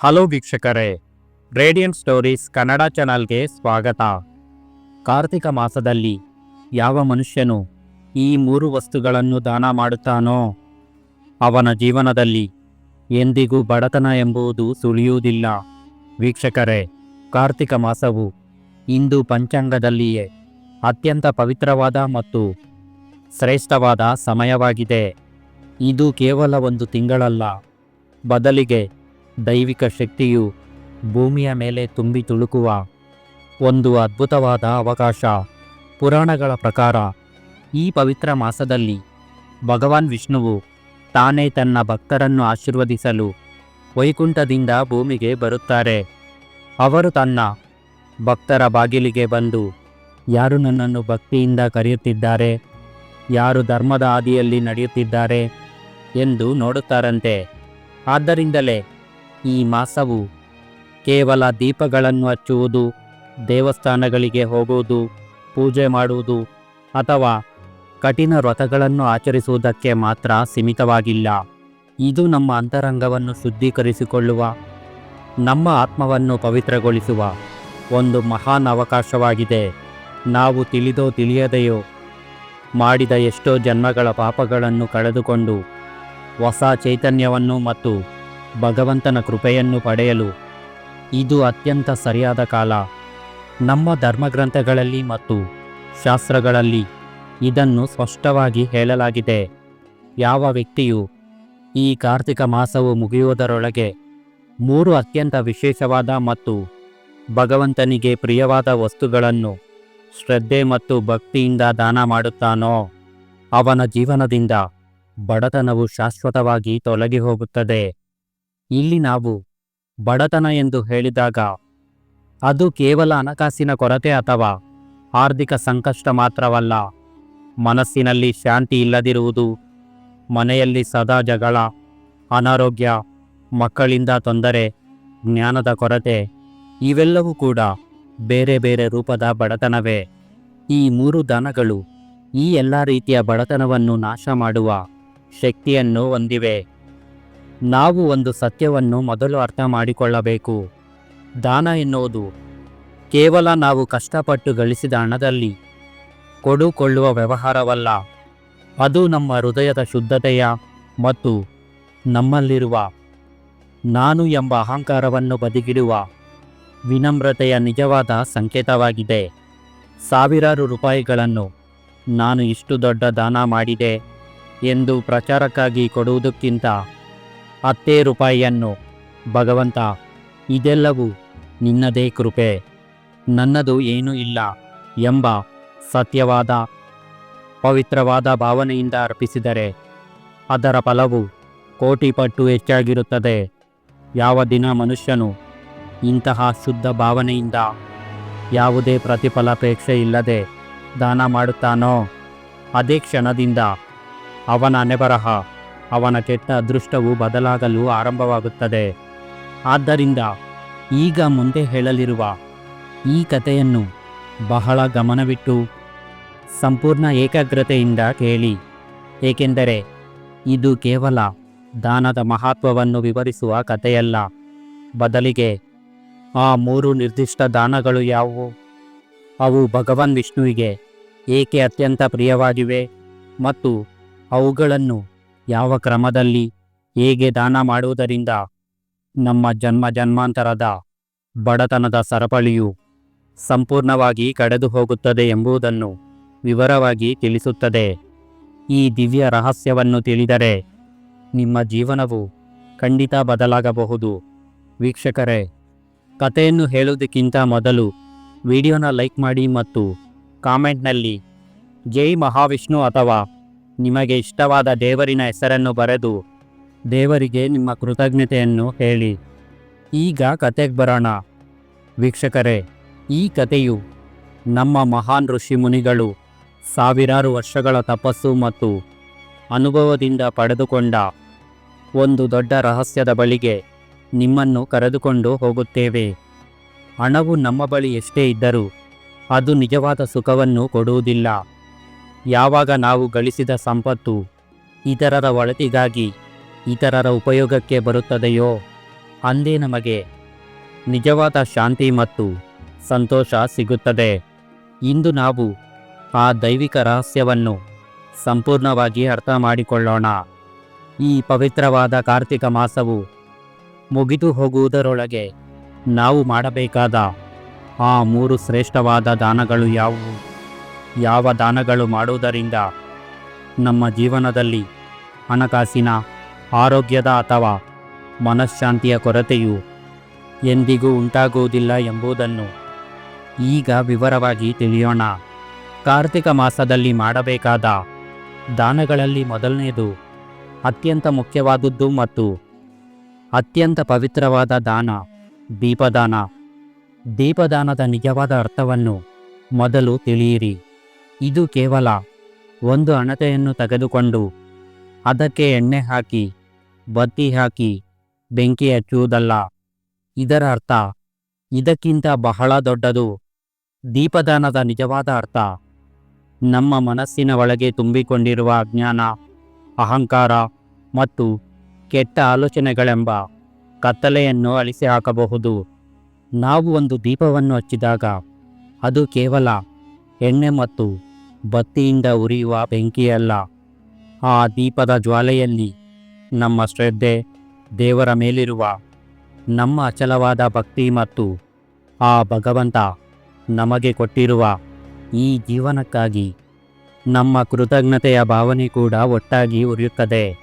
Hello ವೀಕ್ಷಕರೇ radiant stories Kannada ಚಾನಲ್ಗೆ ಸ್ವಾಗತ. ಕಾರ್ತಿಕ ಮಾಸದಲ್ಲಿ ಯಾವ ಮನುಷ್ಯನು ಈ ಮೂರು ವಸ್ತುಗಳನ್ನು ದಾನ ಮಾಡುತ್ತಾನೋ, ಅವನ ಜೀವನದಲ್ಲಿ ಎಂದಿಗೂ ಬಡತನ ಎಂಬುದು ಸುಳಿಯುವುದಿಲ್ಲ. ವೀಕ್ಷಕರೇ, ಕಾರ್ತಿಕ ಮಾಸವು ಇಂದು ಪಂಚಾಂಗದಲ್ಲಿಯೇ ಅತ್ಯಂತ ಪವಿತ್ರವಾದ ಮತ್ತು ಶ್ರೇಷ್ಠವಾದ ಸಮಯವಾಗಿದೆ. ಇದು ಕೇವಲ ಒಂದು ತಿಂಗಳಲ್ಲ, ಬದಲಿಗೆ ದೈವಿಕ ಶಕ್ತಿಯು ಭೂಮಿಯ ಮೇಲೆ ತುಂಬಿ ತುಳುಕುವ ಒಂದು ಅದ್ಭುತವಾದ ಅವಕಾಶ. ಪುರಾಣಗಳ ಪ್ರಕಾರ, ಈ ಪವಿತ್ರ ಮಾಸದಲ್ಲಿ ಭಗವಾನ್ ವಿಷ್ಣುವು ತಾನೇ ತನ್ನ ಭಕ್ತರನ್ನು ಆಶೀರ್ವದಿಸಲು ವೈಕುಂಠದಿಂದ ಭೂಮಿಗೆ ಬರುತ್ತಾರೆ. ಅವರು ತನ್ನ ಭಕ್ತರ ಬಾಗಿಲಿಗೆ ಬಂದು, ಯಾರು ನನ್ನನ್ನು ಭಕ್ತಿಯಿಂದ ಕರೆಯುತ್ತಿದ್ದಾರೆ? ಯಾರು ಧರ್ಮದ ಹಾದಿಯಲ್ಲಿ ನಡೆಯುತ್ತಿದ್ದಾರೆ? ಎಂದು ನೋಡುತ್ತಾರಂತೆ. ಆದ್ದರಿಂದಲೇ ಈ ಮಾಸವು ಕೇವಲ ದೀಪಗಳನ್ನು ಹಚ್ಚುವುದು, ದೇವಸ್ಥಾನಗಳಿಗೆ ಹೋಗುವುದು, ಪೂಜೆ ಮಾಡುವುದು ಅಥವಾ ಕಠಿಣ ವ್ರತಗಳನ್ನು ಆಚರಿಸುವುದಕ್ಕೆ ಮಾತ್ರ ಸೀಮಿತವಾಗಿಲ್ಲ. ಇದು ನಮ್ಮ ಅಂತರಂಗವನ್ನು ಶುದ್ಧೀಕರಿಸಿಕೊಳ್ಳುವ, ನಮ್ಮ ಆತ್ಮವನ್ನು ಪವಿತ್ರಗೊಳಿಸುವ ಒಂದು ಮಹಾನ್ ಅವಕಾಶವಾಗಿದೆ. ನಾವು ತಿಳಿದೋ ತಿಳಿಯದೆಯೋ ಮಾಡಿದ ಎಷ್ಟೋ ಜನ್ಮಗಳ ಪಾಪಗಳನ್ನು ಕಳೆದುಕೊಂಡು ಹೊಸ ಚೈತನ್ಯವನ್ನು ಮತ್ತು ಭಗವಂತನ ಕೃಪೆಯನ್ನು ಪಡೆಯಲು. ಇದು ಅತ್ಯಂತ ಸರಿಯಾದ ಕಾಲ. ನಮ್ಮ ಧರ್ಮಗ್ರಂಥಗಳಲ್ಲಿ ಮತ್ತು ಶಾಸ್ತ್ರಗಳಲ್ಲಿ ಇದನ್ನು ಸ್ಪಷ್ಟವಾಗಿ ಹೇಳಲಾಗಿದೆ. ಯಾವ ವ್ಯಕ್ತಿಯು ಈ ಕಾರ್ತಿಕ ಮಾಸವು ಮುಗಿಯುವುದರೊಳಗೆ ಮೂರು ಅತ್ಯಂತ ವಿಶೇಷವಾದ ಮತ್ತು ಭಗವಂತನಿಗೆ ಪ್ರಿಯವಾದ ವಸ್ತುಗಳನ್ನು ಶ್ರದ್ಧೆ ಮತ್ತು ಭಕ್ತಿಯಿಂದ ದಾನ ಮಾಡುತ್ತಾನೋ, ಅವನ ಜೀವನದಿಂದ ಬಡತನವು ಶಾಶ್ವತವಾಗಿ ತೊಲಗಿ ಹೋಗುತ್ತದೆ. ಇಲ್ಲಿ ನಾವು ಬಡತನ ಎಂದು ಹೇಳಿದಾಗ ಅದು ಕೇವಲ ಹಣಕಾಸಿನ ಕೊರತೆ ಅಥವಾ ಆರ್ಥಿಕ ಸಂಕಷ್ಟ ಮಾತ್ರವಲ್ಲ. ಮನಸ್ಸಿನಲ್ಲಿ ಶಾಂತಿ ಇಲ್ಲದಿರುವುದು, ಮನೆಯಲ್ಲಿ ಸದಾ ಜಗಳ, ಅನಾರೋಗ್ಯ, ಮಕ್ಕಳಿಂದ ತೊಂದರೆ, ಜ್ಞಾನದ ಕೊರತೆ, ಇವೆಲ್ಲವೂ ಕೂಡ ಬೇರೆ ಬೇರೆ ರೂಪದ ಬಡತನವೇ. ಈ ಮೂರು ದನಗಳು ಈ ಎಲ್ಲ ರೀತಿಯ ಬಡತನವನ್ನು ನಾಶ ಮಾಡುವ ಶಕ್ತಿಯನ್ನು ಹೊಂದಿವೆ. ನಾವು ಒಂದು ಸತ್ಯವನ್ನು ಮೊದಲು ಅರ್ಥ ಮಾಡಿಕೊಳ್ಳಬೇಕು. ದಾನ ಎನ್ನುವುದು ಕೇವಲ ನಾವು ಕಷ್ಟಪಟ್ಟು ಗಳಿಸಿದ ಹಣದಲ್ಲಿ ಕೊಡುಕೊಳ್ಳುವ ವ್ಯವಹಾರವಲ್ಲ. ಅದು ನಮ್ಮ ಹೃದಯದ ಶುದ್ಧತೆಯ ಮತ್ತು ನಮ್ಮಲ್ಲಿರುವ ನಾನು ಎಂಬ ಅಹಂಕಾರವನ್ನು ಬದಿಗಿಡುವ ವಿನಮ್ರತೆಯ ನಿಜವಾದ ಸಂಕೇತವಾಗಿದೆ. ಸಾವಿರಾರು ರೂಪಾಯಿಗಳನ್ನು ನಾನು ಇಷ್ಟು ದೊಡ್ಡ ದಾನ ಮಾಡಿದೆ ಎಂದು ಪ್ರಚಾರಕ್ಕಾಗಿ ಕೊಡುವುದಕ್ಕಿಂತ ಹತ್ತೇ ರೂಪಾಯಿಯನ್ನು. ಭಗವಂತ, ಇದೆಲ್ಲವೂ ನಿನ್ನದೇ ಕೃಪೆ. ನನ್ನದು ಏನೂ ಇಲ್ಲ ಎಂಬ ಸತ್ಯವಾದ, ಪವಿತ್ರವಾದ ಭಾವನೆಯಿಂದ ಅರ್ಪಿಸಿದರೆ ಅದರ ಫಲವು ಕೋಟಿ ಪಟ್ಟು ಹೆಚ್ಚಾಗಿರುತ್ತದೆ. ಯಾವ ದಿನ ಮನುಷ್ಯನು ಇಂತಹ ಶುದ್ಧ ಭಾವನೆಯಿಂದ ಯಾವುದೇ ಪ್ರತಿಫಲಾಪೇಕ್ಷೆ ಇಲ್ಲದೆ ದಾನ ಮಾಡುತ್ತಾನೋ, ಅದೇ ಕ್ಷಣದಿಂದ ಅವನ ಹಣೆಬರಹ ಅವನ ಕೆಟ್ಟ ಅದೃಷ್ಟವು ಬದಲಾಗಲು ಆರಂಭವಾಗುತ್ತದೆ. ಆದ್ದರಿಂದ ಈಗ ಮುಂದೆ ಹೇಳಲಿರುವ ಈ ಕಥೆಯನ್ನು ಬಹಳ ಗಮನವಿಟ್ಟು ಸಂಪೂರ್ಣ ಏಕಾಗ್ರತೆಯಿಂದ ಕೇಳಿ. ಏಕೆಂದರೆ ಇದು ಕೇವಲ ದಾನದ ಮಹತ್ವವನ್ನು ವಿವರಿಸುವ ಕಥೆಯಲ್ಲ. ಬದಲಿಗೆ ಆ ಮೂರು ನಿರ್ದಿಷ್ಟ ದಾನಗಳು ಯಾವುವು? ಅವು ಭಗವಾನ್ ವಿಷ್ಣುವಿಗೆ ಏಕೆ ಅತ್ಯಂತ ಪ್ರಿಯವಾಗಿವೆ ಮತ್ತು ಅವುಗಳನ್ನು ಯಾವ ಕ್ರಮದಲ್ಲಿ ಹೇಗೆ ದಾನ ಮಾಡುವುದರಿಂದ ನಮ್ಮ ಜನ್ಮ ಜನ್ಮಾಂತರದ ಬಡತನದ ಸರಪಳಿಯು ಸಂಪೂರ್ಣವಾಗಿ ಕಡೆದು ಹೋಗುತ್ತದೆ ಎಂಬುದನ್ನು ವಿವರವಾಗಿ ತಿಳಿಸುತ್ತದೆ. ಈ ದಿವ್ಯ ರಹಸ್ಯವನ್ನು ತಿಳಿದರೆ ನಿಮ್ಮ ಜೀವನವು ಖಂಡಿತ ಬದಲಾಗಬಹುದು. ವೀಕ್ಷಕರೇ, ಕಥೆಯನ್ನು ಹೇಳುವುದಕ್ಕಿಂತ ಮೊದಲು ವಿಡಿಯೋನ ಲೈಕ್ ಮಾಡಿ ಮತ್ತು ಕಾಮೆಂಟ್ನಲ್ಲಿ ಜೈ ಮಹಾವಿಷ್ಣು ಅಥವಾ ನಿಮಗೆ ಇಷ್ಟವಾದ ದೇವರಿನ ಹೆಸರನ್ನು ಬರೆದು ದೇವರಿಗೆ ನಿಮ್ಮ ಕೃತಜ್ಞತೆಯನ್ನು ಹೇಳಿ. ಈಗ ಕತೆಗೆ ಬರೋಣ. ವೀಕ್ಷಕರೇ, ಈ ಕಥೆಯು ನಮ್ಮ ಮಹಾನ್ ಋಷಿ ಮುನಿಗಳು ಸಾವಿರಾರು ವರ್ಷಗಳ ತಪಸ್ಸು ಮತ್ತು ಅನುಭವದಿಂದ ಪಡೆದುಕೊಂಡ ಒಂದು ದೊಡ್ಡ ರಹಸ್ಯದ ಬಳಿಗೆ ನಿಮ್ಮನ್ನು ಕರೆದುಕೊಂಡು ಹೋಗುತ್ತೇವೆ. ಹಣವು ನಮ್ಮ ಬಳಿ ಎಷ್ಟೇ ಇದ್ದರೂ ಅದು ನಿಜವಾದ ಸುಖವನ್ನು ಕೊಡುವುದಿಲ್ಲ. ಯಾವಾಗ ನಾವು ಗಳಿಸಿದ ಸಂಪತ್ತು ಇತರರ ಒಳತಿಗಾಗಿ ಇತರರ ಉಪಯೋಗಕ್ಕೆ ಬರುತ್ತದೆಯೋ, ಅಂದೇ ನಮಗೆ ನಿಜವಾದ ಶಾಂತಿ ಮತ್ತು ಸಂತೋಷ ಸಿಗುತ್ತದೆ. ಇಂದು ನಾವು ಆ ದೈವಿಕ ರಹಸ್ಯವನ್ನು ಸಂಪೂರ್ಣವಾಗಿ ಅರ್ಥ ಮಾಡಿಕೊಳ್ಳೋಣ ಈ ಪವಿತ್ರವಾದ ಕಾರ್ತಿಕ ಮಾಸವು ಮುಗಿದು ಹೋಗುವುದರೊಳಗೆ ನಾವು ಮಾಡಬೇಕಾದ ಆ ಮೂರು ಶ್ರೇಷ್ಠವಾದ ದಾನಗಳು ಯಾವುವು? ಯಾವ ದಾನಗಳು ಮಾಡುವುದರಿಂದ ನಮ್ಮ ಜೀವನದಲ್ಲಿ ಹಣಕಾಸಿನ ಆರೋಗ್ಯದ ಅಥವಾ ಮನಃಶಾಂತಿಯ ಕೊರತೆಯು ಎಂದಿಗೂ ಉಂಟಾಗುವುದಿಲ್ಲ ಎಂಬುದನ್ನು ಈಗ ವಿವರವಾಗಿ ತಿಳಿಯೋಣ. ಕಾರ್ತಿಕ ಮಾಸದಲ್ಲಿ ಮಾಡಬೇಕಾದ ದಾನಗಳಲ್ಲಿ ಮೊದಲನೆಯದು ಅತ್ಯಂತ ಮುಖ್ಯವಾದದ್ದು ಮತ್ತು ಅತ್ಯಂತ ಪವಿತ್ರವಾದ ದಾನ, ದೀಪದಾನ. ದೀಪದಾನದ ನಿಜವಾದ ಅರ್ಥವನ್ನು ಮೊದಲು ತಿಳಿಯಿರಿ. ಇದು ಕೇವಲ ಒಂದು ಅಣತೆಯನ್ನು ತೆಗೆದುಕೊಂಡು ಅದಕ್ಕೆ ಎಣ್ಣೆ ಹಾಕಿ, ಬತ್ತಿ ಹಾಕಿ, ಬೆಂಕಿ ಹಚ್ಚುವುದಲ್ಲ. ಇದರ ಅರ್ಥ, ಇದಕ್ಕಿಂತ ಬಹಳ ದೊಡ್ಡದು ದೀಪದಾನದ ನಿಜವಾದ ಅರ್ಥ. ನಮ್ಮ ಮನಸ್ಸಿನ ಒಳಗೆ ತುಂಬಿಕೊಂಡಿರುವ ಅಜ್ಞಾನ ಅಹಂಕಾರ ಮತ್ತು ಕೆಟ್ಟ ಆಲೋಚನೆಗಳೆಂಬ ಕತ್ತಲೆಯನ್ನು ಅಳಿಸಿ ಹಾಕಬಹುದು. ನಾವು ಒಂದು ದೀಪವನ್ನು ಹಚ್ಚಿದಾಗ ಅದು ಕೇವಲ ಎಣ್ಣೆ ಮತ್ತು ಬತ್ತಿಯಿಂದ ಉರಿಯುವ ಬೆಂಕಿಯಲ್ಲ. ಆ ದೀಪದ ಜ್ವಾಲೆಯಲ್ಲಿ ನಮ್ಮ ಶ್ರದ್ಧೆ ದೇವರ ಮೇಲಿರುವ ನಮ್ಮ ಅಚಲವಾದ ಭಕ್ತಿ ಮತ್ತು ಆ ಭಗವಂತ ನಮಗೆ ಕೊಟ್ಟಿರುವ ಈ ಜೀವನಕ್ಕಾಗಿ ನಮ್ಮ ಕೃತಜ್ಞತೆಯ ಭಾವನೆ ಕೂಡ ಒಟ್ಟಾಗಿ ಉರಿಯುತ್ತದೆ.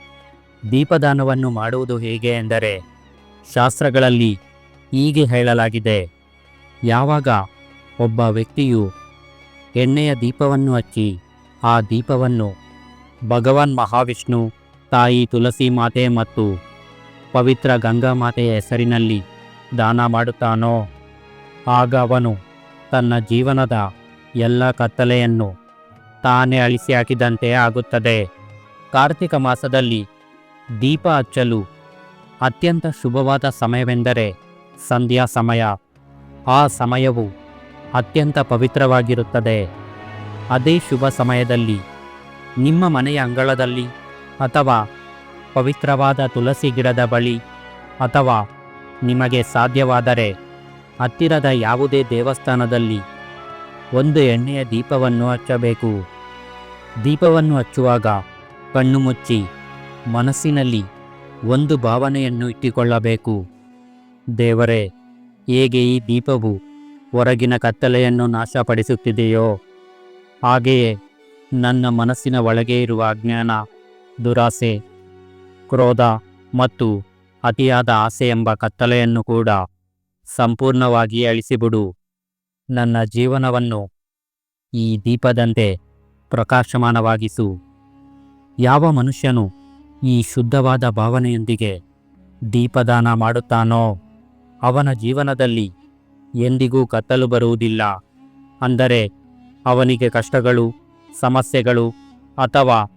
ದೀಪದಾನವನ್ನು ಮಾಡುವುದು ಹೇಗೆ ಎಂದರೆ ಶಾಸ್ತ್ರಗಳಲ್ಲಿ ಹೀಗೆ ಹೇಳಲಾಗಿದೆ. ಯಾವಾಗ ಒಬ್ಬ ವ್ಯಕ್ತಿಯು ಎಣ್ಣೆಯ ದೀಪವನ್ನು ಹಚ್ಚಿ, ಆ ದೀಪವನ್ನು ಭಗವಾನ್ ಮಹಾವಿಷ್ಣು, ತಾಯಿ ತುಳಸಿ ಮಾತೆ ಮತ್ತು ಪವಿತ್ರ ಗಂಗಾ ಮಾತೆಯ ಹೆಸರಿನಲ್ಲಿ ದಾನ ಮಾಡುತ್ತಾನೋ? ಆಗ ಅವನು ತನ್ನ ಜೀವನದ ಎಲ್ಲ ಕತ್ತಲೆಯನ್ನು ತಾನೇ ಅಳಿಸಿ ಹಾಕಿದಂತೆ ಆಗುತ್ತದೆ. ಕಾರ್ತಿಕ ಮಾಸದಲ್ಲಿ ದೀಪ ಹಚ್ಚಲು ಅತ್ಯಂತ ಶುಭವಾದ ಸಮಯವೆಂದರೆ ಸಂಧ್ಯಾ ಸಮಯ. ಆ ಸಮಯವು ಅತ್ಯಂತ ಪವಿತ್ರವಾಗಿರುತ್ತದೆ. ಅದೇ ಶುಭ ಸಮಯದಲ್ಲಿ, ನಿಮ್ಮ ಮನೆಯ ಅಂಗಳದಲ್ಲಿ ಅಥವಾ ಪವಿತ್ರವಾದ ತುಳಸಿ ಗಿಡದ ಬಳಿ ಅಥವಾ ನಿಮಗೆ ಸಾಧ್ಯವಾದರೆ ಹತ್ತಿರದ ಯಾವುದೇ ದೇವಸ್ಥಾನದಲ್ಲಿ ಒಂದು ಎಣ್ಣೆಯ ದೀಪವನ್ನು ಹಚ್ಚಬೇಕು. ದೀಪವನ್ನು ಹಚ್ಚುವಾಗ ಕಣ್ಣು ಮುಚ್ಚಿ ಮನಸ್ಸಿನಲ್ಲಿ ಒಂದು ಭಾವನೆಯನ್ನು ಇಟ್ಟುಕೊಳ್ಳಬೇಕು. ದೇವರೇ, ಹೇಗೆ ಈ ದೀಪವು ಹೊರಗಿನ ಕತ್ತಲೆಯನ್ನು ನಾಶಪಡಿಸುತ್ತಿದೆಯೋ? ಹಾಗೆಯೇ ನನ್ನ ಮನಸ್ಸಿನ ಒಳಗೆ ಇರುವ ಅಜ್ಞಾನ, ದುರಾಸೆ, ಕ್ರೋಧ ಮತ್ತು ಅತಿಯಾದ ಆಸೆ ಎಂಬ ಕತ್ತಲೆಯನ್ನು ಕೂಡ ಸಂಪೂರ್ಣವಾಗಿ ಅಳಿಸಿಬಿಡು. ನನ್ನ ಜೀವನವನ್ನು ಈ ದೀಪದಂತೆ ಪ್ರಕಾಶಮಾನವಾಗಿಸು. ಯಾವ ಮನುಷ್ಯನು ಈ ಶುದ್ಧವಾದ ಭಾವನೆಯೊಂದಿಗೆ ದೀಪದಾನ ಮಾಡುತ್ತಾನೋ, ಅವನ ಜೀವನದಲ್ಲಿ ಎಂದಿಗೂ ಕತ್ತಲು ಬರುವುದಿಲ್ಲ. ಅಂದರೆ ಅವನಿಗೆ ಕಷ್ಟಗಳು, ಸಮಸ್ಯೆಗಳು ಅಥವಾ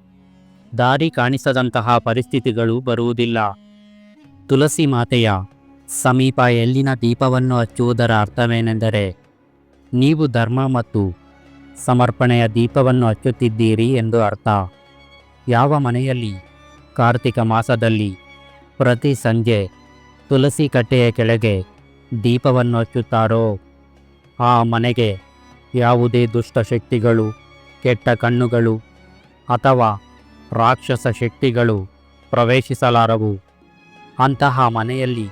ದಾರಿ ಕಾಣಿಸದಂತಹ ಪರಿಸ್ಥಿತಿಗಳು ಬರುವುದಿಲ್ಲ. ತುಳಸಿ ಮಾತೆಯ ಸಮೀಪ ಎಲ್ಲಿನ ದೀಪವನ್ನು ಹಚ್ಚುವುದರ ಅರ್ಥವೇನೆಂದರೆ, ನೀವು ಧರ್ಮ ಮತ್ತು ಸಮರ್ಪಣೆಯ ದೀಪವನ್ನು ಹಚ್ಚುತ್ತಿದ್ದೀರಿ ಎಂದು ಅರ್ಥ. ಯಾವ ಮನೆಯಲ್ಲಿ ಕಾರ್ತಿಕ ಮಾಸದಲ್ಲಿ ಪ್ರತಿ ಸಂಜೆ ತುಳಸಿ ಕಟ್ಟೆಯ ಕೆಳಗೆ ದೀಪವನ್ನು ಹಚ್ಚುತ್ತಾರೋ ಆ ಮನೆಗೆ ಯಾವುದೇ ದುಷ್ಟ ಶಕ್ತಿಗಳು, ಕೆಟ್ಟ ಕಣ್ಣುಗಳು ಅಥವಾ ರಾಕ್ಷಸ ಶಕ್ತಿಗಳು ಪ್ರವೇಶಿಸಲಾರವು. ಅಂತಹ ಮನೆಯಲ್ಲಿ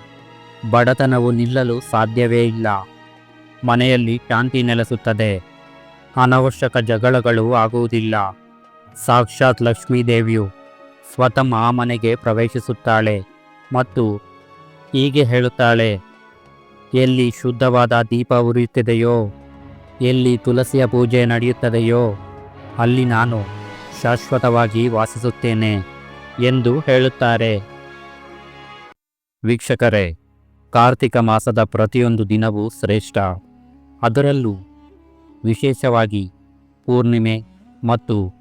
ಬಡತನವು ನಿಲ್ಲಲು ಸಾಧ್ಯವೇ ಇಲ್ಲ. ಮನೆಯಲ್ಲಿ ಶಾಂತಿ ನೆಲೆಸುತ್ತದೆ. ಅನವಶ್ಯಕ ಜಗಳಗಳು ಆಗುವುದಿಲ್ಲ. ಸಾಕ್ಷಾತ್ ಲಕ್ಷ್ಮೀದೇವಿಯು ಸ್ವತಃ ಆ ಮನೆಗೆ ಪ್ರವೇಶಿಸುತ್ತಾಳೆ ಮತ್ತು ಹೀಗೆ ಹೇಳುತ್ತಾಳೆ ಎಲ್ಲಿ ಶುದ್ಧವಾದ ದೀಪ ಉರಿಯುತ್ತದೆಯೋ, ಎಲ್ಲಿ ತುಳಸಿಯ ಪೂಜೆ ನಡೆಯುತ್ತದೆಯೋ, ಅಲ್ಲಿ ನಾನು ಶಾಶ್ವತವಾಗಿ ವಾಸಿಸುತ್ತೇನೆ ಎಂದು ಹೇಳುತ್ತಾರೆ. ವೀಕ್ಷಕರೇ, ಕಾರ್ತಿಕ ಮಾಸದ ಪ್ರತಿಯೊಂದು ದಿನವೂ ಶ್ರೇಷ್ಠ. ಅದರಲ್ಲೂ ವಿಶೇಷವಾಗಿ ಪೂರ್ಣಿಮೆ ಮತ್ತು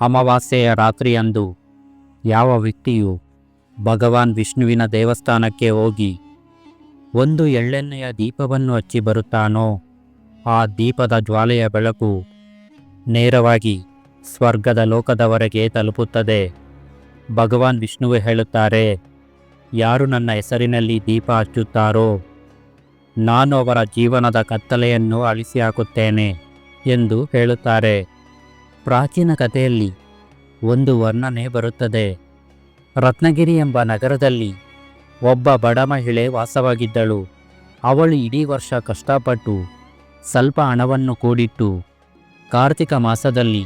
ಅಮಾವಾಸ್ಯೆಯ ರಾತ್ರಿಯಂದು ಯಾವ ವ್ಯಕ್ತಿಯು ಭಗವಾನ್ ವಿಷ್ಣುವಿನ ದೇವಸ್ಥಾನಕ್ಕೆ ಹೋಗಿ ಒಂದು ಎಳ್ಳೆಣ್ಣೆಯ ದೀಪವನ್ನು ಹಚ್ಚಿ ಬರುತ್ತಾನೋ? ಆ ದೀಪದ ಜ್ವಾಲೆಯ ಬೆಳಕು ನೇರವಾಗಿ ಸ್ವರ್ಗದ ಲೋಕದವರೆಗೆ ತಲುಪುತ್ತದೆ. ಭಗವಾನ್ ವಿಷ್ಣುವೆ ಹೇಳುತ್ತಾರೆ, ಯಾರು ನನ್ನ ಹೆಸರಿನಲ್ಲಿ ದೀಪ ಹಚ್ಚುತ್ತಾರೋ? ನಾನು ಅವರ ಜೀವನದ ಕತ್ತಲೆಯನ್ನು ಅಳಿಸಿ ಹಾಕುತ್ತೇನೆ ಎಂದು ಹೇಳುತ್ತಾರೆ. ಪ್ರಾಚೀನ ಕಥೆಯಲ್ಲಿ ಒಂದು ವರ್ಣನೆ ಬರುತ್ತದೆ. ರತ್ನಗಿರಿ ಎಂಬ ನಗರದಲ್ಲಿ ಒಬ್ಬ ಬಡ ಮಹಿಳೆ ವಾಸವಾಗಿದ್ದಳು. ಅವಳು ಇಡೀ ವರ್ಷ ಕಷ್ಟಪಟ್ಟು ಸ್ವಲ್ಪ ಹಣವನ್ನು ಕೂಡಿಟ್ಟು ಕಾರ್ತಿಕ ಮಾಸದಲ್ಲಿ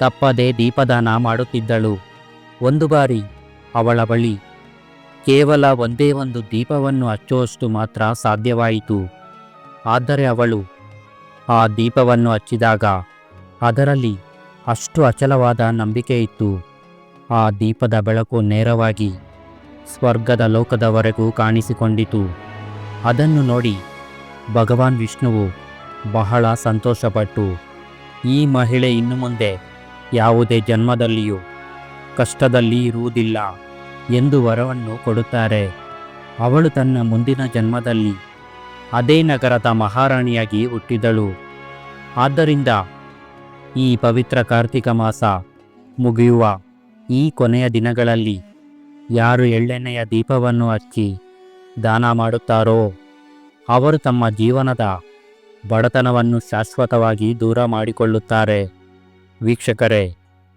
ತಪ್ಪದೆ ದೀಪದಾನ ಮಾಡುತ್ತಿದ್ದಳು. ಒಂದು ಬಾರಿ ಅವಳ ಬಳಿ ಕೇವಲ ಒಂದೇ ಒಂದು ದೀಪವನ್ನು ಹಚ್ಚುವಷ್ಟು ಮಾತ್ರ ಸಾಧ್ಯವಾಯಿತು. ಆದರೆ ಅವಳು ಆ ದೀಪವನ್ನು ಹಚ್ಚಿದಾಗ ಅದರಲ್ಲಿ ಅಷ್ಟು ಅಚಲವಾದ ನಂಬಿಕೆ ಇತ್ತು. ಆ ದೀಪದ ಬೆಳಕು ನೇರವಾಗಿ ಸ್ವರ್ಗದ ಲೋಕದವರೆಗೂ ಕಾಣಿಸಿಕೊಂಡಿತು. ಅದನ್ನು ನೋಡಿ ಭಗವಾನ್ ವಿಷ್ಣುವು ಬಹಳ ಸಂತೋಷಪಟ್ಟು, ಈ ಮಹಿಳೆ ಇನ್ನು ಮುಂದೆ ಯಾವುದೇ ಜನ್ಮದಲ್ಲಿಯೂ ಕಷ್ಟದಲ್ಲಿ ಇರುವುದಿಲ್ಲ ಎಂದು ವರವನ್ನು ಕೊಡುತ್ತಾರೆ. ಅವಳು ತನ್ನ ಮುಂದಿನ ಜನ್ಮದಲ್ಲಿ ಅದೇ ನಗರದ ಮಹಾರಾಣಿಯಾಗಿ ಹುಟ್ಟಿದಳು. ಆದ್ದರಿಂದ ಈ ಪವಿತ್ರ ಕಾರ್ತಿಕ ಮಾಸ ಮುಗಿಯುವ ಈ ಕೊನೆಯ ದಿನಗಳಲ್ಲಿ ಯಾರು ಎಳ್ಳೆಣ್ಣೆಯ ದೀಪವನ್ನು ಹಚ್ಚಿ ದಾನ ಮಾಡುತ್ತಾರೋ, ಅವರು ತಮ್ಮ ಜೀವನದ ಬಡತನವನ್ನು ಶಾಶ್ವತವಾಗಿ ದೂರ ಮಾಡಿಕೊಳ್ಳುತ್ತಾರೆ. ವೀಕ್ಷಕರೇ,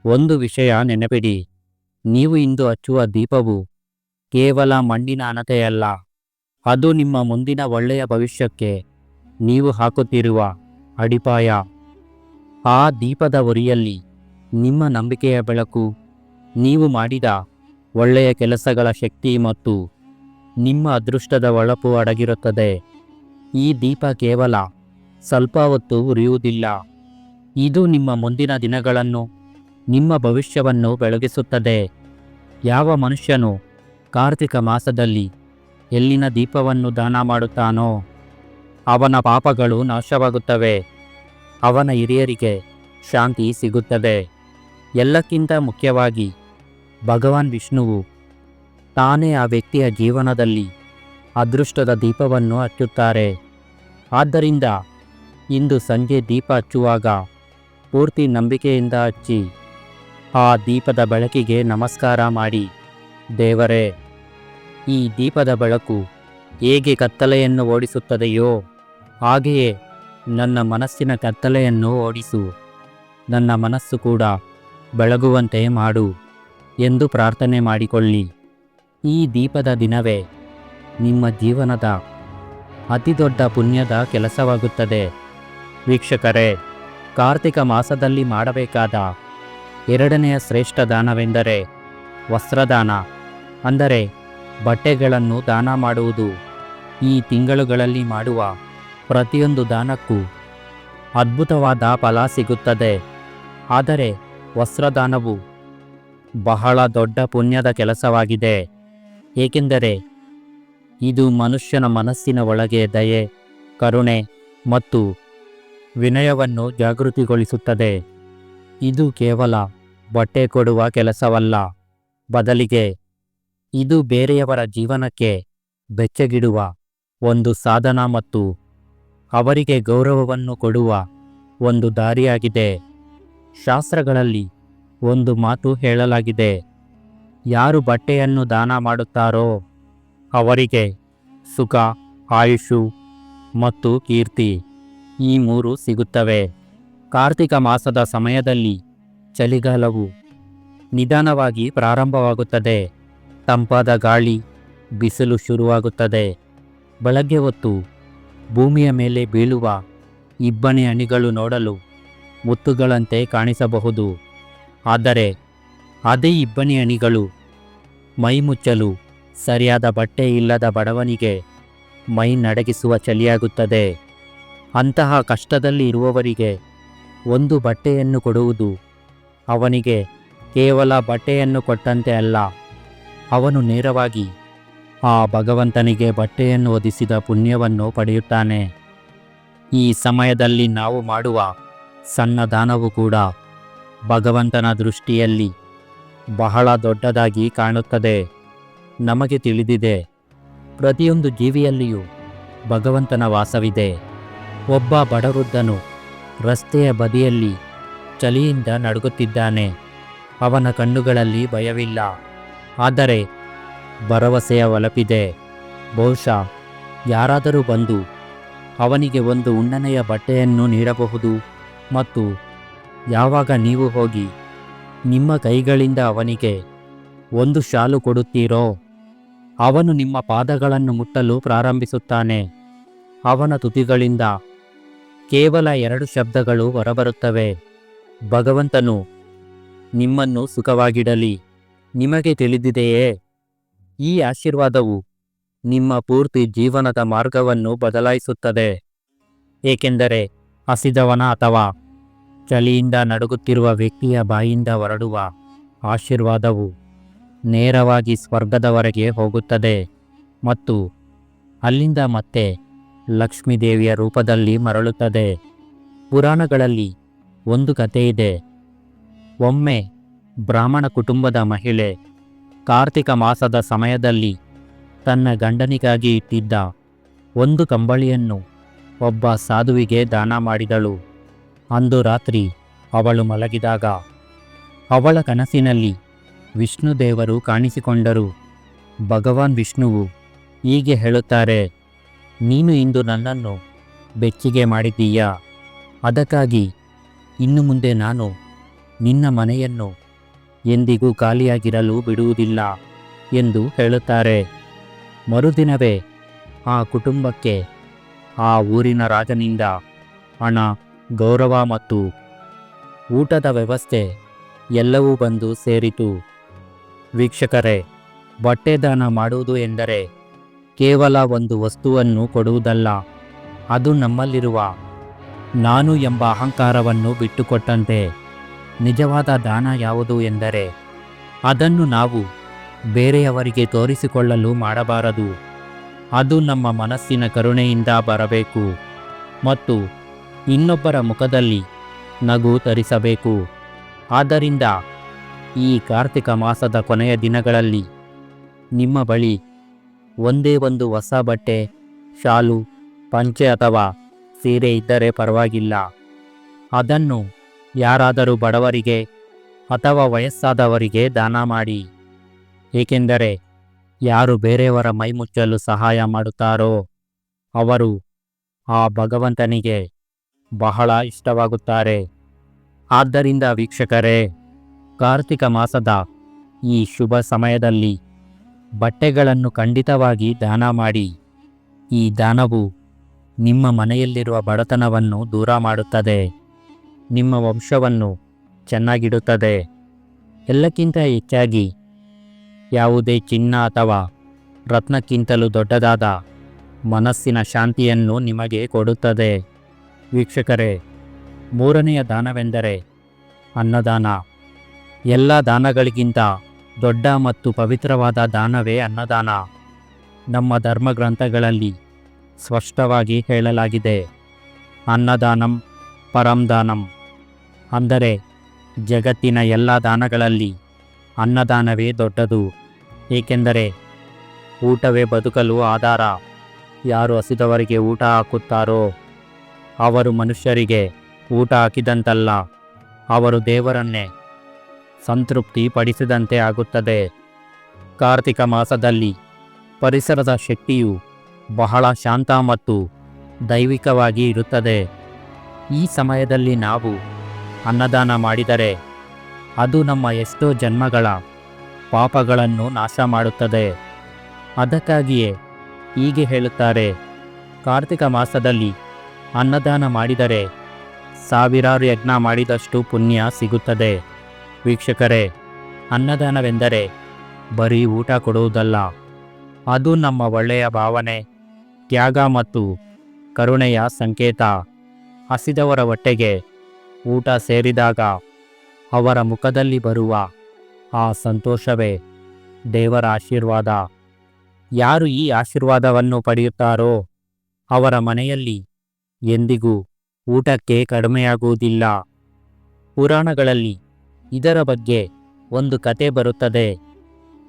ಒಂದು ವಿಷಯ ನೆನಪಿಡಿ. ನೀವು ಇಂದು ಹಚ್ಚುವ ದೀಪವು ಕೇವಲ ಮಣ್ಣಿನ ಅನತೆಯಲ್ಲ, ಅದು ನಿಮ್ಮ ಮುಂದಿನ ಒಳ್ಳೆಯ ಭವಿಷ್ಯಕ್ಕೆ ನೀವು ಹಾಕುತ್ತಿರುವ ಅಡಿಪಾಯ. ಆ ದೀಪದ ಉರಿಯಲ್ಲಿ ನಿಮ್ಮ ನಂಬಿಕೆಯ ಬೆಳಕು, ನೀವು ಮಾಡಿದ ಒಳ್ಳೆಯ ಕೆಲಸಗಳ ಶಕ್ತಿ ಮತ್ತು ನಿಮ್ಮ ಅದೃಷ್ಟದ ಒಳಪು ಅಡಗಿರುತ್ತದೆ. ಈ ದೀಪ ಕೇವಲ ಸ್ವಲ್ಪ ಹೊತ್ತು ಉರಿಯುವುದಿಲ್ಲ. ಇದು ನಿಮ್ಮ ಮುಂದಿನ ದಿನಗಳನ್ನು, ನಿಮ್ಮ ಭವಿಷ್ಯವನ್ನು ಬೆಳಗಿಸುತ್ತದೆ. ಯಾವ ಮನುಷ್ಯನು ಕಾರ್ತಿಕ ಮಾಸದಲ್ಲಿ ಎಲ್ಲಿನ ದೀಪವನ್ನು ದಾನ ಮಾಡುತ್ತಾನೋ, ಅವನ ಪಾಪಗಳು ನಾಶವಾಗುತ್ತವೆ. ಅವನ ಹಿರಿಯರಿಗೆ ಶಾಂತಿ ಸಿಗುತ್ತದೆ. ಎಲ್ಲಕ್ಕಿಂತ ಮುಖ್ಯವಾಗಿ ಭಗವಾನ್ ವಿಷ್ಣುವು ತಾನೇ ಆ ವ್ಯಕ್ತಿಯ ಜೀವನದಲ್ಲಿ ಅದೃಷ್ಟದ ದೀಪವನ್ನು ಹಚ್ಚುತ್ತಾರೆ. ಆದ್ದರಿಂದ ಇಂದು ಸಂಜೆ ದೀಪ ಹಚ್ಚುವಾಗ ಪೂರ್ತಿ ನಂಬಿಕೆಯಿಂದ ಹಚ್ಚಿ, ಆ ದೀಪದ ಬೆಳಕಿಗೆ ನಮಸ್ಕಾರ ಮಾಡಿ, ದೇವರೇ, ಈ ದೀಪದ ಬೆಳಕು ಹೇಗೆ ಕತ್ತಲೆಯನ್ನು ಓಡಿಸುತ್ತದೆಯೋ, ಹಾಗೆಯೇ ನನ್ನ ಮನಸ್ಸಿನ ಕತ್ತಲೆಯನ್ನು ಓಡಿಸು. ನನ್ನ ಮನಸ್ಸು ಕೂಡ ಬೆಳಗುವಂತೆ ಮಾಡು. ಎಂದು ಪ್ರಾರ್ಥನೆ ಮಾಡಿಕೊಳ್ಳಿ. ಈ ದೀಪದ ದಿನವೇ ನಿಮ್ಮ ಜೀವನದ ಅತಿದೊಡ್ಡ ಪುಣ್ಯದ ಕೆಲಸವಾಗುತ್ತದೆ. ವೀಕ್ಷಕರೇ, ಕಾರ್ತಿಕ ಮಾಸದಲ್ಲಿ ಮಾಡಬೇಕಾದ ಎರಡನೆಯ ಶ್ರೇಷ್ಠ ದಾನವೆಂದರೆ ವಸ್ತ್ರದಾನ. ಅಂದರೆ ಬಟ್ಟೆಗಳನ್ನು ದಾನ ಮಾಡುವುದು. ಈ ತಿಂಗಳುಗಳಲ್ಲಿ ಮಾಡುವ ಪ್ರತಿಯೊಂದು ದಾನಕ್ಕೂ ಅದ್ಭುತವಾದ ಫಲ ಸಿಗುತ್ತದೆ. ಆದರೆ ವಸ್ತ್ರದಾನವು ಬಹಳ ದೊಡ್ಡ ಪುಣ್ಯದ ಕೆಲಸವಾಗಿದೆ. ಏಕೆಂದರೆ ಇದು ಮನುಷ್ಯನ ಮನಸ್ಸಿನ ಒಳಗೆ ದಯೆ, ಕರುಣೆ ಮತ್ತು ವಿನಯವನ್ನು ಜಾಗೃತಿಗೊಳಿಸುತ್ತದೆ. ಇದು ಕೇವಲ ಬಟ್ಟೆ ಕೊಡುವ ಕೆಲಸವಲ್ಲ. ಬದಲಿಗೆ ಇದು ಬೇರೆಯವರ ಜೀವನಕ್ಕೆ ಬೆಚ್ಚಗಿಡುವ ಒಂದು ಸಾಧನ ಮತ್ತು ಅವರಿಗೆ ಗೌರವವನ್ನು ಕೊಡುವ ಒಂದು ದಾರಿಯಾಗಿದೆ. ಶಾಸ್ತ್ರಗಳಲ್ಲಿ ಒಂದು ಮಾತು ಹೇಳಲಾಗಿದೆ. ಯಾರು ಬಟ್ಟೆಯನ್ನು ದಾನ ಮಾಡುತ್ತಾರೋ ಅವರಿಗೆ ಸುಖ, ಆಯುಷು ಮತ್ತು ಕೀರ್ತಿ ಈ ಮೂರು ಸಿಗುತ್ತವೆ. ಕಾರ್ತಿಕ ಮಾಸದ ಸಮಯದಲ್ಲಿ ಚಳಿಗಾಲವು ನಿಧಾನವಾಗಿ ಪ್ರಾರಂಭವಾಗುತ್ತದೆ. ತಂಪಾದ ಗಾಳಿ, ಬಿಸಿಲು ಶುರುವಾಗುತ್ತದೆ. ಬೆಳಗ್ಗೆ ಹೊತ್ತು ಭೂಮಿಯ ಮೇಲೆ ಬೀಳುವ ಇಬ್ಬನಿ ಅಣಿಗಳು ನೋಡಲು ಮುತ್ತುಗಳಂತೆ ಕಾಣಿಸಬಹುದು. ಆದರೆ ಅದೇ ಇಬ್ಬನಿ ಅಣಿಗಳು ಮೈ ಮುಚ್ಚಲು ಸರಿಯಾದ ಬಟ್ಟೆ ಇಲ್ಲದ ಬಡವನಿಗೆ ಮೈ ನಡಗಿಸುವ ಚಳಿಯಾಗುತ್ತದೆ. ಅಂತಹ ಕಷ್ಟದಲ್ಲಿ ಇರುವವರಿಗೆ ಒಂದು ಬಟ್ಟೆಯನ್ನು ಕೊಡುವುದು ಅವನಿಗೆ ಕೇವಲ ಬಟ್ಟೆಯನ್ನು ಕೊಟ್ಟಂತೆ ಅಲ್ಲ, ಅವನು ನೇರವಾಗಿ ಆ ಭಗವಂತನಿಗೆ ಬಟ್ಟೆಯನ್ನು ಒದಿಸಿದ ಪುಣ್ಯವನ್ನು ಪಡೆಯುತ್ತಾನೆ. ಈ ಸಮಯದಲ್ಲಿ ನಾವು ಮಾಡುವ ಸಣ್ಣ ದಾನವು ಕೂಡ ಭಗವಂತನ ದೃಷ್ಟಿಯಲ್ಲಿ ಬಹಳ ದೊಡ್ಡದಾಗಿ ಕಾಣುತ್ತದೆ. ನಮಗೆ ತಿಳಿದಿದೆ, ಪ್ರತಿಯೊಂದು ಜೀವಿಯಲ್ಲಿಯೂ ಭಗವಂತನ ವಾಸವಿದೆ. ಒಬ್ಬ ಬಡವೃದ್ಧನು ರಸ್ತೆಯ ಬದಿಯಲ್ಲಿ ಚಲಿಯಿಂದ ನಡುಗುತ್ತಿದ್ದಾನೆ. ಅವನ ಕಣ್ಣುಗಳಲ್ಲಿ ಭಯವಿಲ್ಲ. ಆದರೆ ಭರವಸೆಯ ಒಲಪಿದೆ. ಬಹುಶಃ ಯಾರಾದರೂ ಬಂದು ಅವನಿಗೆ ಒಂದು ಉಣ್ಣನೆಯ ಬಟ್ಟೆಯನ್ನು ನೀಡಬಹುದು ಮತ್ತು ಯಾವಾಗ ನೀವು ಹೋಗಿ ನಿಮ್ಮ ಕೈಗಳಿಂದ ಅವನಿಗೆ ಒಂದು ಶಾಲು ಕೊಡುತ್ತೀರೋ, ಅವನು ನಿಮ್ಮ ಪಾದಗಳನ್ನು ಮುಟ್ಟಲು ಪ್ರಾರಂಭಿಸುತ್ತಾನೆ. ಅವನ ತುತಿಗಳಿಂದ ಕೇವಲ ಎರಡು ಶಬ್ದಗಳು ಹೊರಬರುತ್ತವೆ. ಭಗವಂತನು ನಿಮ್ಮನ್ನು ಸುಖವಾಗಿಡಲಿ. ನಿಮಗೆ ತಿಳಿದಿದೆಯೇ? ಈ ಆಶೀರ್ವಾದವು ನಿಮ್ಮ ಪೂರ್ತಿ ಜೀವನದ ಮಾರ್ಗವನ್ನು ಬದಲಾಯಿಸುತ್ತದೆ. ಏಕೆಂದರೆ ಹಸಿದವನ ಅಥವಾ ಚಳಿಯಿಂದ ನಡುಗುತ್ತಿರುವ ವ್ಯಕ್ತಿಯ ಬಾಯಿಂದ ಹೊರಡುವ ಆಶೀರ್ವಾದವು ನೇರವಾಗಿ ಸ್ವರ್ಗದವರೆಗೆ ಹೋಗುತ್ತದೆ ಮತ್ತು ಅಲ್ಲಿಂದ ಮತ್ತೆ ಲಕ್ಷ್ಮೀದೇವಿಯ ರೂಪದಲ್ಲಿ ಮರಳುತ್ತದೆ. ಪುರಾಣಗಳಲ್ಲಿ ಒಂದು ಕಥೆಯಿದೆ ಒಮ್ಮೆ ಬ್ರಾಹ್ಮಣ ಕುಟುಂಬದ ಮಹಿಳೆ ಕಾರ್ತಿಕ ಮಾಸದ ಸಮಯದಲ್ಲಿ ತನ್ನ ಗಂಡನಿಗಾಗಿ ಇಟ್ಟಿದ್ದ ಒಂದು ಕಂಬಳಿಯನ್ನು ಒಬ್ಬ ಸಾಧುವಿಗೆ ದಾನ ಮಾಡಿದಳು. ಅಂದು ರಾತ್ರಿ ಅವಳು ಮಲಗಿದಾಗ ಅವಳ ಕನಸಿನಲ್ಲಿ ವಿಷ್ಣುದೇವರು ಕಾಣಿಸಿಕೊಂಡರು. ಭಗವಾನ್ ವಿಷ್ಣುವು ಹೀಗೆ ಹೇಳುತ್ತಾರೆ, ನೀನು ಇಂದು ನನ್ನನ್ನು ಬೆಚ್ಚಿಗೆ ಮಾಡಿದ್ದೀಯಾ. ಅದಕ್ಕಾಗಿ ಇನ್ನು ಮುಂದೆ ನಾನು ನಿನ್ನ ಮನೆಯನ್ನು ಎಂದಿಗೂ ಖಾಲಿಯಾಗಿರಲು ಬಿಡುವುದಿಲ್ಲ ಎಂದು ಹೇಳುತ್ತಾರೆ. ಮರುದಿನವೇ ಆ ಕುಟುಂಬಕ್ಕೆ ಆ ಊರಿನ ರಾಜನಿಂದ ಹಣ ಗೌರವ ಮತ್ತು ಊಟದ ವ್ಯವಸ್ಥೆ ಎಲ್ಲವೂ ಬಂದು ಸೇರಿತು. ವೀಕ್ಷಕರೇ, ಬಟ್ಟೆದಾನ ಮಾಡುವುದು ಎಂದರೆ ಕೇವಲ ಒಂದು ವಸ್ತುವನ್ನು ಕೊಡುವುದಲ್ಲ, ಅದು ನಮ್ಮಲ್ಲಿರುವ ನಾನು ಎಂಬ ಅಹಂಕಾರವನ್ನು ಬಿಟ್ಟುಕೊಟ್ಟಂತೆ. ನಿಜವಾದ ದಾನ ಯಾವುದು ಎಂದರೆ ಅದನ್ನು ನಾವು ಬೇರೆಯವರಿಗೆ ತೋರಿಸಿಕೊಳ್ಳಲು ಮಾಡಬಾರದು. ಅದು ನಮ್ಮ ಮನಸ್ಸಿನ ಕರುಣೆಯಿಂದ ಬರಬೇಕು ಮತ್ತು ಇನ್ನೊಬ್ಬರ ಮುಖದಲ್ಲಿ ನಗು ತರಿಸಬೇಕು. ಆದ್ದರಿಂದ ಈ ಕಾರ್ತಿಕ ಮಾಸದ ಕೊನೆಯ ದಿನಗಳಲ್ಲಿ ನಿಮ್ಮ ಬಳಿ ಒಂದೇ ಒಂದು ಹೊಸ ಬಟ್ಟೆ, ಶಾಲು, ಪಂಚೆ ಅಥವಾ ಸೀರೆ ಇದ್ದರೆ ಪರವಾಗಿಲ್ಲ. ಅದನ್ನು ಯಾರಾದರೂ ಬಡವರಿಗೆ ಅಥವಾ ವಯಸ್ಸಾದವರಿಗೆ ದಾನ ಮಾಡಿ. ಏಕೆಂದರೆ ಯಾರು ಬೇರೆಯವರ ಮೈ ಮುಚ್ಚಲು ಸಹಾಯ ಮಾಡುತ್ತಾರೋ, ಅವರು ಆ ಭಗವಂತನಿಗೆ ಬಹಳ ಇಷ್ಟವಾಗುತ್ತಾರೆ. ಆದ್ದರಿಂದ ವೀಕ್ಷಕರೇ, ಕಾರ್ತಿಕ ಮಾಸದ ಈ ಶುಭ ಸಮಯದಲ್ಲಿ ಬಟ್ಟೆಗಳನ್ನು ಖಂಡಿತವಾಗಿ ದಾನ ಮಾಡಿ. ಈ ದಾನವು ನಿಮ್ಮ ಮನೆಯಲ್ಲಿರುವ ಬಡತನವನ್ನು ದೂರ ಮಾಡುತ್ತದೆ. ನಿಮ್ಮ ವಂಶವನ್ನು ಚೆನ್ನಾಗಿಡುತ್ತದೆ. ಎಲ್ಲಕ್ಕಿಂತ ಹೆಚ್ಚಾಗಿ ಯಾವುದೇ ಚಿನ್ನ ಅಥವಾ ರತ್ನಕ್ಕಿಂತಲೂ ದೊಡ್ಡದಾದ ಮನಸ್ಸಿನ ಶಾಂತಿಯನ್ನು ನಿಮಗೆ ಕೊಡುತ್ತದೆ. ವೀಕ್ಷಕರೇ, ಮೂರನೆಯ ದಾನವೆಂದರೆ ಅನ್ನದಾನ. ಎಲ್ಲ ದಾನಗಳಿಗಿಂತ ದೊಡ್ಡ ಮತ್ತು ಪವಿತ್ರವಾದ ದಾನವೇ ಅನ್ನದಾನ. ನಮ್ಮ ಧರ್ಮಗ್ರಂಥಗಳಲ್ಲಿ ಸ್ಪಷ್ಟವಾಗಿ ಹೇಳಲಾಗಿದೆ, ಅನ್ನದಾನಂ ಪರಂದಾನಂ ಅಂದರೆ ಜಗತ್ತಿನ ಎಲ್ಲ ದಾನಗಳಲ್ಲಿ ಅನ್ನದಾನವೇ ದೊಡ್ಡದು. ಏಕೆಂದರೆ ಊಟವೇ ಬದುಕಲು ಆಧಾರ. ಯಾರು ಹಸಿದವರಿಗೆ ಊಟ ಹಾಕುತ್ತಾರೋ ಅವರು ಮನುಷ್ಯರಿಗೆ ಊಟ ಹಾಕಿದಂತಲ್ಲ ಅವರು ದೇವರನ್ನೇ ಸಂತೃಪ್ತಿ ಪಡಿಸಿದಂತೆ ಆಗುತ್ತದೆ. ಕಾರ್ತಿಕ ಮಾಸದಲ್ಲಿ ಪರಿಸರದ ಶಕ್ತಿಯು ಬಹಳ ಶಾಂತ ಮತ್ತು ದೈವಿಕವಾಗಿ ಇರುತ್ತದೆ. ಈ ಸಮಯದಲ್ಲಿ ನಾವು ಅನ್ನದಾನ ಮಾಡಿದರೆ ಅದು ನಮ್ಮ ಎಷ್ಟೋ ಜನ್ಮಗಳ ಪಾಪಗಳನ್ನು ನಾಶ ಮಾಡುತ್ತದೆ. ಅದಕ್ಕಾಗಿಯೇ ಹೀಗೆ ಹೇಳುತ್ತಾರೆ, ಕಾರ್ತಿಕ ಮಾಸದಲ್ಲಿ ಅನ್ನದಾನ ಮಾಡಿದರೆ ಸಾವಿರಾರು ಯಜ್ಞ ಮಾಡಿದಷ್ಟು ಪುಣ್ಯ ಸಿಗುತ್ತದೆ. ವೀಕ್ಷಕರೇ, ಅನ್ನದಾನವೆಂದರೆ ಬರೀ ಊಟ ಕೊಡುವುದಲ್ಲ. ಅದು ನಮ್ಮ ಒಳ್ಳೆಯ ಭಾವನೆ, ತ್ಯಾಗ ಮತ್ತು ಕರುಣೆಯ ಸಂಕೇತ. ಹಸಿದವರ ಹೊಟ್ಟೆಗೆ ಊಟ ಸೇರಿದಾಗ ಅವರ ಮುಖದಲ್ಲಿ ಬರುವ ಆ ಸಂತೋಷವೇ ದೇವರ ಆಶೀರ್ವಾದ. ಯಾರು ಈ ಆಶೀರ್ವಾದವನ್ನು ಪಡೆಯುತ್ತಾರೋ ಅವರ ಮನೆಯಲ್ಲಿ ಎಂದಿಗೂ ಊಟಕ್ಕೆ ಕಡಿಮೆಯಾಗುವುದಿಲ್ಲ. ಪುರಾಣಗಳಲ್ಲಿ ಇದರ ಬಗ್ಗೆ ಒಂದು ಕತೆ ಬರುತ್ತದೆ.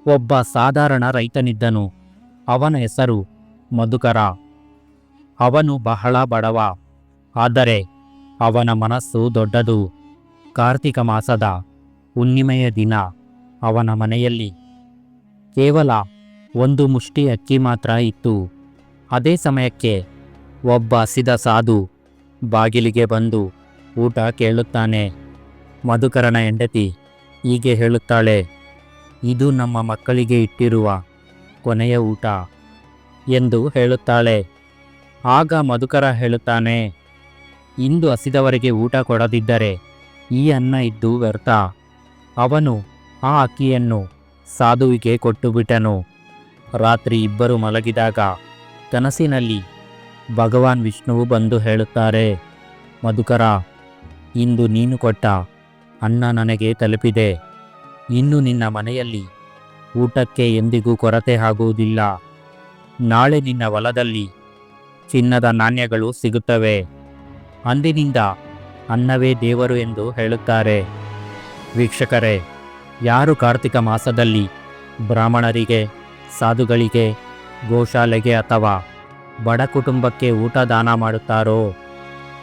ಒಬ್ಬ ಸಾಧಾರಣ ರೈತನಿದ್ದನು. ಅವನ ಹೆಸರು ಮಧುಕರ. ಅವನು ಬಹಳ ಬಡವ. ಆದರೆ ಅವನ ಮನಸ್ಸು ದೊಡ್ಡದು. ಕಾರ್ತಿಕ ಮಾಸದ ಹುಣ್ಣಿಮೆಯ ದಿನ ಅವನ ಮನೆಯಲ್ಲಿ ಕೇವಲ ಒಂದು ಮುಷ್ಟಿ ಅಕ್ಕಿ ಮಾತ್ರ ಇತ್ತು. ಅದೇ ಸಮಯಕ್ಕೆ ಒಬ್ಬ ಹಸಿದ ಸಾಧು ಬಾಗಿಲಿಗೆ ಬಂದು ಊಟ ಕೇಳುತ್ತಾನೆ. ಮಧುಕರನ ಹೆಂಡತಿ ಹೀಗೆ ಹೇಳುತ್ತಾಳೆ, ಇದು ನಮ್ಮ ಮಕ್ಕಳಿಗೆ ಇಟ್ಟಿರುವ ಕೊನೆಯ ಊಟ ಎಂದು ಹೇಳುತ್ತಾಳೆ. ಆಗ ಮಧುಕರ ಹೇಳುತ್ತಾನೆ, ಇಂದು ಹಸಿದವರಿಗೆ ಊಟ ಕೊಡದಿದ್ದರೆ ಈ ಅನ್ನ ಇದ್ದು ವ್ಯರ್ಥ. ಅವನು ಆ ಅಕ್ಕಿಯನ್ನು ಸಾಧುವಿಗೆ ಕೊಟ್ಟುಬಿಟ್ಟನು ರಾತ್ರಿ ಇಬ್ಬರು ಮಲಗಿದಾಗ ಕನಸಿನಲ್ಲಿ ಭಗವಾನ್ ವಿಷ್ಣುವು ಬಂದು ಹೇಳುತ್ತಾರೆ, ಮಧುಕರ, ಇಂದು ನೀನು ಕೊಟ್ಟ ಅನ್ನ ನನಗೆ ತಲುಪಿದೆ. ಇನ್ನು ನಿನ್ನ ಮನೆಯಲ್ಲಿ ಊಟಕ್ಕೆ ಎಂದಿಗೂ ಕೊರತೆ ಆಗುವುದಿಲ್ಲ. ನಾಳೆ ನಿನ್ನ ಹೊಲದಲ್ಲಿ ಚಿನ್ನದ ನಾಣ್ಯಗಳು ಸಿಗುತ್ತವೆ. ಅಂದಿನಿಂದ ಅನ್ನವೇ ದೇವರು ಎಂದು ಹೇಳುತ್ತಾರೆ. ವೀಕ್ಷಕರೇ, ಯಾರು ಕಾರ್ತಿಕ ಮಾಸದಲ್ಲಿ ಬ್ರಾಹ್ಮಣರಿಗೆ, ಸಾಧುಗಳಿಗೆ, ಗೋಶಾಲೆಗೆ ಅಥವಾ ಬಡ ಕುಟುಂಬಕ್ಕೆ ಊಟ ದಾನ ಮಾಡುತ್ತಾರೋ?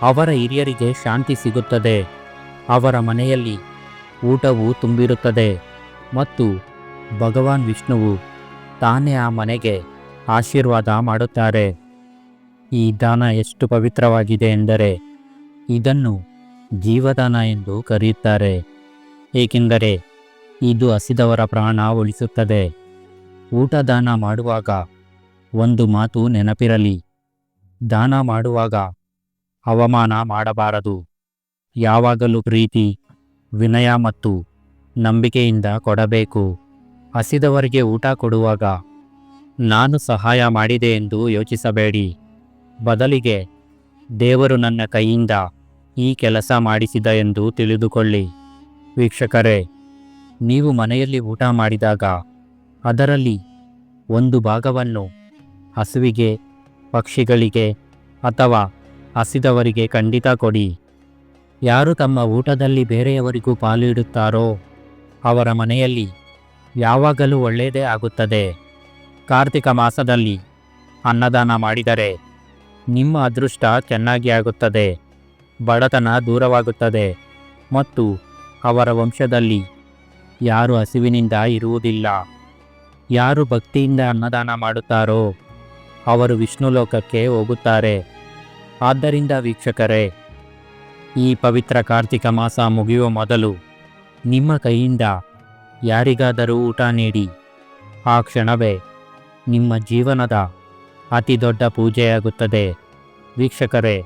ಅವರ ಹಿರಿಯರಿಗೆ ಶಾಂತಿ ಸಿಗುತ್ತದೆ. ಅವರ ಮನೆಯಲ್ಲಿ ಊಟವು ತುಂಬಿರುತ್ತದೆ. ಮತ್ತು ಭಗವಾನ್ ವಿಷ್ಣುವು ತಾನೇ ಆ ಮನೆಗೆ ಆಶೀರ್ವಾದ ಮಾಡುತ್ತಾರೆ. ಈ ದಾನ ಎಷ್ಟು ಪವಿತ್ರವಾಗಿದೆ ಎಂದರೆ, ಇದನ್ನು ಜೀವದಾನ ಎಂದು ಕರೆಯುತ್ತಾರೆ. ಏಕೆಂದರೆ, ಇದು ಹಸಿದವರ ಪ್ರಾಣ ಉಳಿಸುತ್ತದೆ. ಊಟದಾನ ಮಾಡುವಾಗ ಒಂದು ಮಾತು ನೆನಪಿರಲಿ. ದಾನ ಮಾಡುವಾಗ ಅವಮಾನ ಮಾಡಬಾರದು. ಯಾವಾಗಲೂ ಪ್ರೀತಿ, ವಿನಯ ಮತ್ತು ನಂಬಿಕೆಯಿಂದ ಕೊಡಬೇಕು. ಹಸಿದವರಿಗೆ ಊಟ ಕೊಡುವಾಗ ನಾನು ಸಹಾಯ ಮಾಡಿದೆ ಎಂದು ಯೋಚಿಸಬೇಡಿ. ಬದಲಿಗೆ ದೇವರು ನನ್ನ ಕೈಯಿಂದ ಈ ಕೆಲಸ ಮಾಡಿಸಿದ ಎಂದು ತಿಳಿದುಕೊಳ್ಳಿ. ವೀಕ್ಷಕರೇ, ನೀವು ಮನೆಯಲ್ಲಿ ಊಟ ಮಾಡಿದಾಗ ಅದರಲ್ಲಿ ಒಂದು ಭಾಗವನ್ನು ಹಸುವಿಗೆ, ಪಕ್ಷಿಗಳಿಗೆ ಅಥವಾ ಹಸಿದವರಿಗೆ ಖಂಡಿತ ಕೊಡಿ. ಯಾರು ತಮ್ಮ ಊಟದಲ್ಲಿ ಬೇರೆಯವರಿಗೂ ಪಾಲಿಡುತ್ತಾರೋ ಅವರ ಮನೆಯಲ್ಲಿ ಯಾವಾಗಲೂ ಒಳ್ಳೆಯದೇ ಆಗುತ್ತದೆ. ಕಾರ್ತಿಕ ಮಾಸದಲ್ಲಿ ಅನ್ನದಾನ ಮಾಡಿದರೆ ನಿಮ್ಮ ಅದೃಷ್ಟ ಚೆನ್ನಾಗಿ ಆಗುತ್ತದೆ. ಬಡತನ ದೂರವಾಗುತ್ತದೆ ಮತ್ತು ಅವರ ವಂಶದಲ್ಲಿ ಯಾರು ಹಸಿವಿನಿಂದ ಇರುವುದಿಲ್ಲ. ಯಾರು ಭಕ್ತಿಯಿಂದ ಅನ್ನದಾನ ಮಾಡುತ್ತಾರೋ ಅವರು ವಿಷ್ಣು ಲೋಕಕ್ಕೆ ಹೋಗುತ್ತಾರೆ. ಆದ್ದರಿಂದ ವೀಕ್ಷಕರೇ, ಈ ಪವಿತ್ರ ಕಾರ್ತಿಕ ಮಾಸ ಮುಗಿಯುವ ಮೊದಲು ನಿಮ್ಮ ಕೈಯಿಂದ ಯಾರಿಗಾದರೂ ಊಟ ನೀಡಿ, ಆ ಕ್ಷಣವೇ ನಿಮ್ಮ ಜೀವನದ ಅತಿ ದೊಡ್ಡ ಪೂಜೆಯಾಗುತ್ತದೆ. ವೀಕ್ಷಕರೇ,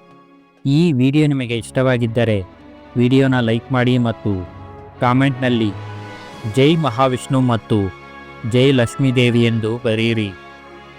ಈ ವಿಡಿಯೋ ನಿಮಗೆ ಇಷ್ಟವಾಗಿದ್ದರೆ ವಿಡಿಯೋನ ಲೈಕ್ ಮಾಡಿ ಮತ್ತು ಕಾಮೆಂಟ್ನಲ್ಲಿ ಜೈ ಮಹಾವಿಷ್ಣು ಮತ್ತು ಜೈ ಲಕ್ಷ್ಮೀದೇವಿ ಎಂದು ಬರೆಯಿರಿ.